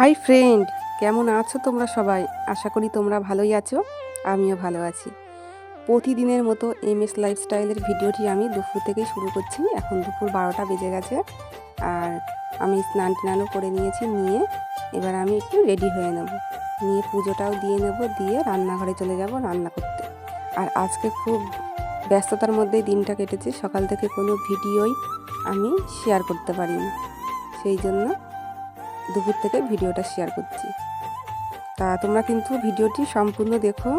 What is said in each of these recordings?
Hi friend, কেমন আছো তোমরা সবাই? আশা করি তোমরা ভালোই আছো, আমিও ভালো আছি। প্রতিদিনের মতো এম এস লাইফস্টাইলের ভিডিওটি আমি দুপুর থেকেই শুরু করছি। এখন দুপুর বারোটা বেজে গেছে আর আমি স্নান টানও করে নিয়েছি, নিয়ে এবার আমি একটু রেডি হয়ে নেব। নিয়ে পুজোটাও দিয়ে নেব, দিয়ে রান্নাঘরে চলে যাব রান্না করতে। আর আজকে খুব ব্যস্ততার মধ্যেই দিনটা কেটেছে, সকাল থেকে কোনো ভিডিওই আমি শেয়ার করতে পারিনি। সেই জন্য দুপুর থেকে ভিডিওটা শেয়ার করছি। তা তোমরা কিন্তু ভিডিওটি সম্পূর্ণ দেখো,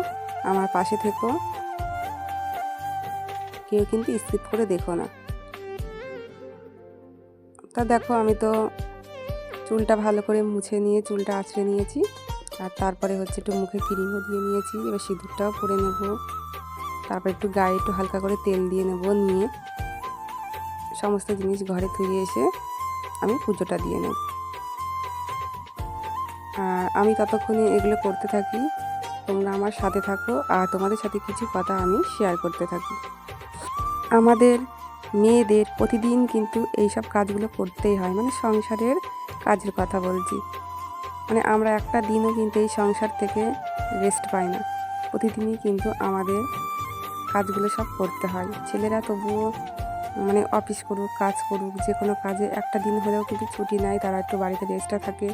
আমার পাশে থেকো। কেউ কিন্তু স্কিপ করে দেখো না। তা দেখো, আমি তো চুলটা ভালো করে মুছে নিয়ে, চুলটা আঁচড়ে নিয়েছি। আর তারপরে হচ্ছে একটু মুখে ক্রিমও দিয়ে নিয়েছি। এবার সিঁদুরটাও পরে নেব। তারপর একটু গায়ে একটু হালকা করে তেল দিয়ে নেব, নিয়ে সমস্ত জিনিস ঘরে তুলে এসে আমি পুজোটা দিয়ে নেব। আর আমি ততক্ষণে এগুলো করতে থাকি। তোমরা আমার সাথে থাকো আর তোমাদের সাথে কিছু কথা আমি শেয়ার করতে থাকি। আমাদের মেয়েদের প্রতিদিন কিন্তু এইসব কাজগুলো করতেই হয় মানে সংসারের কাজের কথা বলছি। মানে আমরা একটা দিনও কিন্তু এই সংসার থেকে রেস্ট পাই না। প্রতিদিনই কিন্তু আমাদের কাজগুলো সব করতে হয়। ছেলেরা তবুও মানে অফিস করুক, কাজ করুক যে কোনো কাজে একটা দিন হলেও কিন্তু ছুটি নেয়, তারা একটু বাড়িতে রেস্টটা থাকে।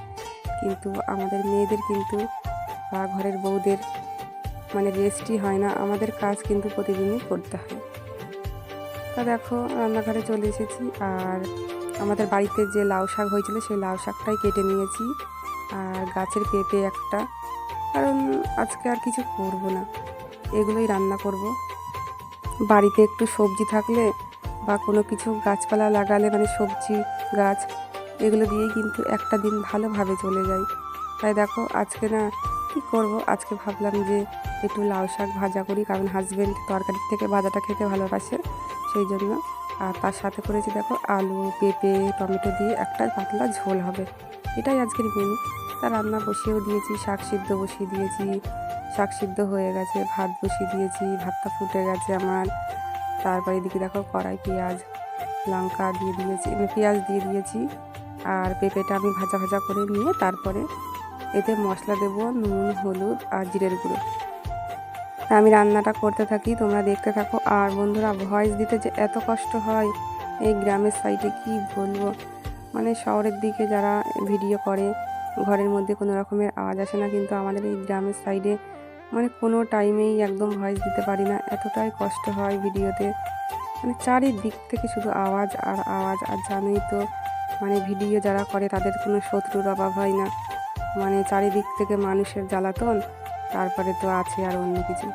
কিন্তু আমাদের মেয়েদের কিন্তু বা ঘরের বউদের মানে রেস্টই হয় না। আমাদের কাজ কিন্তু প্রতিদিনই করতে হয়। তা দেখো, রান্নাঘরে চলে এসেছি আর আমাদের বাড়িতে যে লাউ শাক হয়েছিল, সেই লাউ শাকটাই কেটে নিয়েছি আর গাছের পেঁপে একটা। কারণ আজকে আর কিছু করব না, এগুলোই রান্না করব। বাড়িতে একটু সবজি থাকলে বা কোনো কিছু গাছপালা লাগালে মানে সবজি, গাছ এগুলো দিয়েই কিন্তু একটা দিন ভালোভাবে চলে যায়। তাই দেখো, আজকে না কী করব? আজকে ভাবলাম যে একটু লাউ শাক ভাজা করি, কারণ হাজব্যান্ড তরকারির থেকে ভাজাটা খেতে ভালোবাসে সেই জন্য আর তার সাথে করেছি দেখো আলু, পেঁপে, টমেটো দিয়ে একটা পাতলা ঝোল হবে। এটাই আজকের মেনু তা রান্না বসিয়েও দিয়েছি, শাক সিদ্ধ বসিয়ে দিয়েছি, শাক সিদ্ধ হয়ে গেছে, ভাত বসিয়ে দিয়েছি, ভাতটা ফুটে গেছে আমার। তারপরে এদিকে দেখো কড়াই পেঁয়াজ, লঙ্কা দিয়ে দিয়েছি পেঁয়াজ দিয়ে দিয়েছি। আর পেঁপেটা আমি ভাজা ভাজা করে নিয়ে তারপরে এতে মশলা দেব, নুন, হলুদ আর জিরের গুঁড়ো। আমি রান্নাটা করতে থাকি, তোমরা দেখতে থাকো। আর বন্ধুরা, ভয়েস দিতে যে এত কষ্ট হয়, এই গ্রামের সাইডে কি বলব? মানে শহরের দিকে যারা ভিডিও করে, ঘরের মধ্যে কোনো রকমের আওয়াজ আসে না, কিন্তু আমাদের এই গ্রামের সাইডে মানে কোনো টাইমেই একদম ভয়েস দিতে পারি না। এতটাই কষ্ট হয় ভিডিওতে। মানে চারিদিক থেকে শুধু আওয়াজ আর আওয়াজ, আর জানোই তো মানে ভিডিও যারা করে তাদের কোনো শত্রুর অভাব হয় না। মানে চারিদিক থেকে মানুষের জ্বালাতন, তারপরে তো আছে আর অন্য কিছু।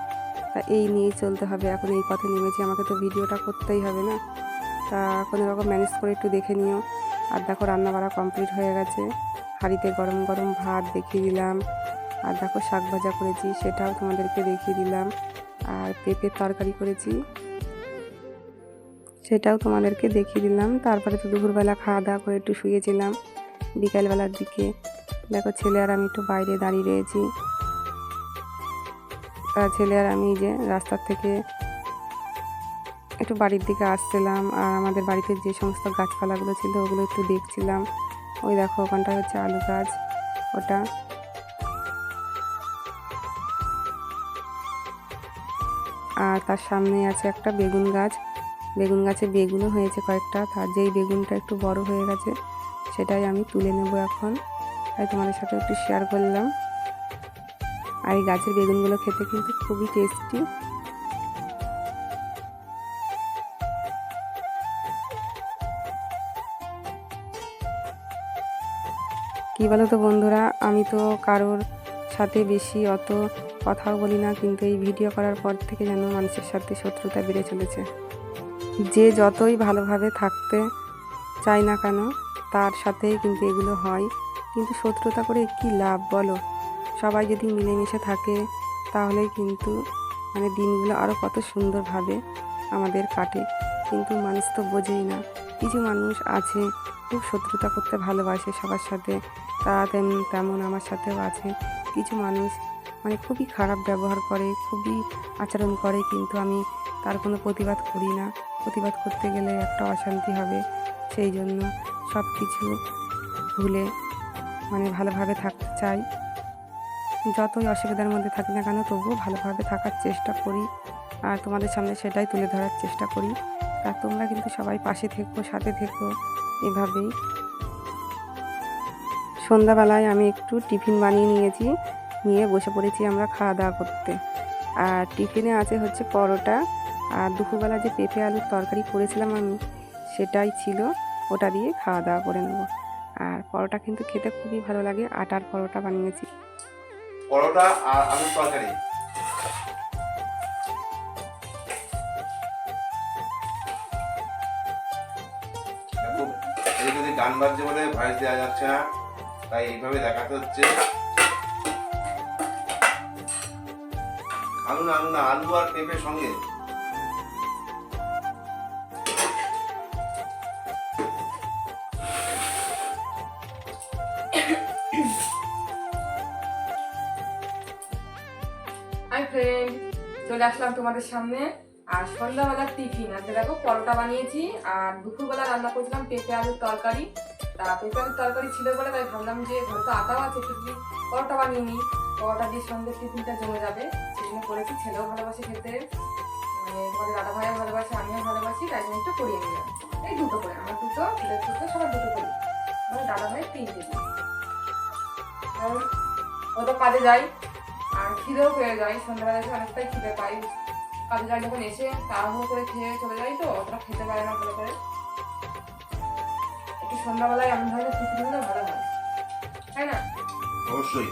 তা এই নিয়েই চলতে হবে, এখন এই পথে নেমেছি, আমাকে তো ভিডিওটা করতেই হবে না। তা কোনো রকম ম্যানেজ করে একটু দেখে নিও। আর দেখো রান্না বাড়া কমপ্লিট হয়ে গেছে। হাঁড়িতে গরম গরম ভাত দেখিয়ে দিলাম। আর দেখো শাক ভাজা করেছি, সেটাও তোমাদেরকে দেখিয়ে দিলাম। আর পেঁপের তরকারি করেছি। সেটাও তোমাদেরকে দেখিয়ে দিলাম। তারপরে তো দুপুরবেলা খাওয়া দাওয়া করে একটু শুয়েছিলাম বিকালবেলার দিকে। দেখো ছেলে আর আমি একটু বাইরে দাঁড়িয়ে রয়েছি। তা ছেলে আর আমি যে রাস্তার থেকে একটু বাড়ির দিকে আসছিলাম আর আমাদের বাড়িতে যে সমস্ত গাছপালাগুলো ছিল ওগুলো একটু দেখছিলাম। ওই দেখো ওখানটা হচ্ছে আলু গাছ, ওটা। আর তার সামনে আছে একটা বেগুন গাছ। বেগুন গাছে বেগুনও হয়েছে কয়েকটা, তার যেই বেগুনটা একটু বড় হয়ে গেছে, সেটাই আমি তুলে নেব এখন। তাই তোমাদের সাথে একটু শেয়ার করলাম। আর এই গাছের বেগুনগুলো খেতে কিন্তু খুবই টেস্টি কী বলো তো বন্ধুরা, আমি তো কারোর সাথে বেশি অত কথাও বলি না, কিন্তু এই ভিডিও করার পর থেকে যেন মানুষের সাথে শত্রুতা বেড়ে চলেছে। যে যতই ভালোভাবে থাকতে চায় না কেন, তার সাথেই কিন্তু এগুলো হয়। কিন্তু শত্রুতা করে কি লাভ বলো? সবাই যদি মিলেমিশে থাকে, তাহলেই কিন্তু মানে দিনগুলো আরও কত সুন্দরভাবে আমাদের কাটে। কিন্তু মানুষ তো বোঝেই না। কিছু মানুষ আছে, খুব শত্রুতা করতে ভালোবাসে সবার সাথে। তারা তেমন তেমন আমার সাথেও আছে। কিছু মানুষ মানে খুবই খারাপ ব্যবহার করে, খুবই আচরণ করে, কিন্তু আমি তার কোনো প্রতিবাদ করি না। প্রতিবাদ করতে গেলে একটা অশান্তি হবে, সেই জন্য সব কিছু ভুলে মানে ভালোভাবে থাকতে চাই। যতই অসুবিধার মধ্যে থাকি না কেন, তবুও ভালোভাবে থাকার চেষ্টা করি আর তোমাদের সামনে সেটাই তুলে ধরার চেষ্টা করি। আর তোমরা কিন্তু সবাই পাশে থেকো, সাথে থেকো, এভাবেই। সন্ধ্যাবেলায় আমি একটু টিফিন বানিয়ে নিয়েছি, নিয়ে বসে পড়েছি আমরা খাওয়া দাওয়া করতে। আর টিফিনে আছে হচ্ছে পরোটা আর দুপুরবেলা যে পেঁপে আলুর তরকারি করেছিলাম আমি, সেটাই ছিল। ওটা দিয়ে খাওয়া দাওয়া করে নেব। আর পরোটা কিন্তু খেতে খুবই ভালো লাগে। আটার পরোটা বানিয়েছি। পরোটা আর আলুর তরকারি। যদি গান বাজছে বলে ভয়েস দেওয়া যাচ্ছে না। তাই এইভাবে দেখাতে হচ্ছে। আলু না আলু না, আলু আর পেঁপের সঙ্গে। চলে আসলাম তোমাদের সামনে। আর সন্ধ্যাবেলার টিফিন। আজকে দেখো পরোটা বানিয়েছি, আর দুপুরবেলা রান্না করেছিলাম পেঁপে আলুর তরকারি। তা পেঁপে আলুর তরকারি ছিল বলে তাই ভাবলাম যে ঘরে তো আছে যদি পরোটা বানিয়ে নিই। পরোটা দিয়ে সন্ধ্যের টিফিনটা জমে যাবে, সেজন্য করেছি। ছেলেও ভালোবাসে খেতে মানে তোমাদের দাদা ভাইও ভালোবাসে, আমিও ভালোবাসি, তাই জন্য একটু করিয়ে নিলাম। এই দুটো করে, আমার দুটো, ছেলের দুটো, সবার দুটো করি। আমার দাদা ভাই তিনটে দিই ও তো কাজে আর খিদেও পেয়ে যায় সন্ধ্যাবেলা এসে অনেকটাই খিদে পাই। কাজে যায় যখন এসে তাড়াহুড়ো করে খেয়ে চলে যাই তো অতটা খেতে পারে না ভালো করে। একটু সন্ধ্যাবেলায় এমন ধরনের টিফিন হলে ভালো হয়। তাই না? অবশ্যই।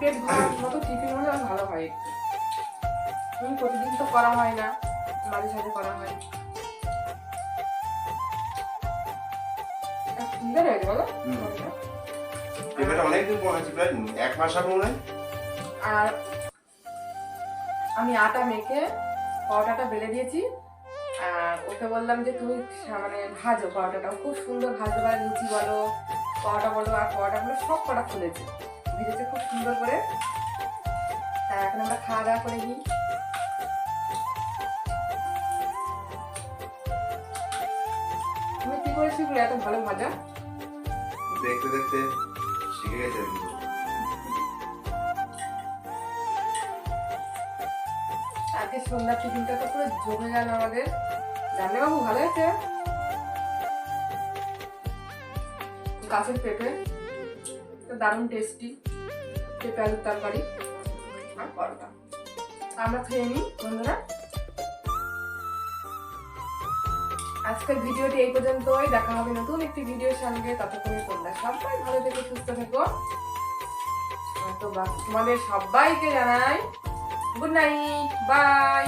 পেট ভরার মতো টিফিন হলে আমার ভালো হয় প্রতিদিন তো করা হয় না মাঝে সাঝে করা হয়। সুন্দর হয়েছে বলো। পেঁপেটা অনেকদিন পর হয়েছে প্রায় এক মাস আগে মনে হয়। আর আমি আটা মেখে পরোটাটা বেলে দিয়েছি আর ওকে বললাম যে তুমি মানে ভাজো পরোটাটা খুব সুন্দর ভাজতে পারে লুচি বলো পরোটা বলো আর পরোটাগুলো সব কটা ফুলেছে ভেজেছে খুব সুন্দর করে। তা এখন আমরা খাওয়া দাওয়া করে নিই। তুমি কি করে শিখলে এত ভালো ভাজা। দেখতে দেখতে আজকে সন্ধ্যার টিফিনটা তো পুরো জমে গেল আমাদের। বাবু ভালো হয়েছে গাছের পেঁপে, তো দারুণ টেস্টি পেঁপে, আলুর তরকারি আর পরোটা। আমরা খেয়ে নিই, বন্ধুরা। আজকের ভিডিওটি এই পর্যন্তই। দেখা হবে নতুন একটি ভিডিওর সঙ্গে। ততক্ষণে তোমরা সবাই ভালো থেকে, সুস্থ থেকো। তোমাদের সবাইকে জানাই গুড নাইট বাই